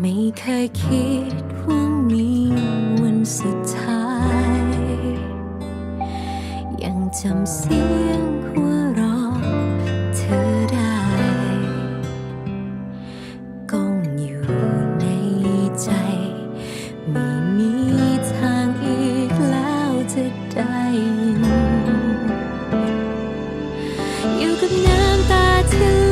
ไม่เคยคิดว่ามีวันสุดท้าย ยังจำเสียงหัวเราะเธอได้ก้องอยู่ในใจ ไม่มีทางอีกแล้วจะได้ยินอยู่กับน้ำตาเธอ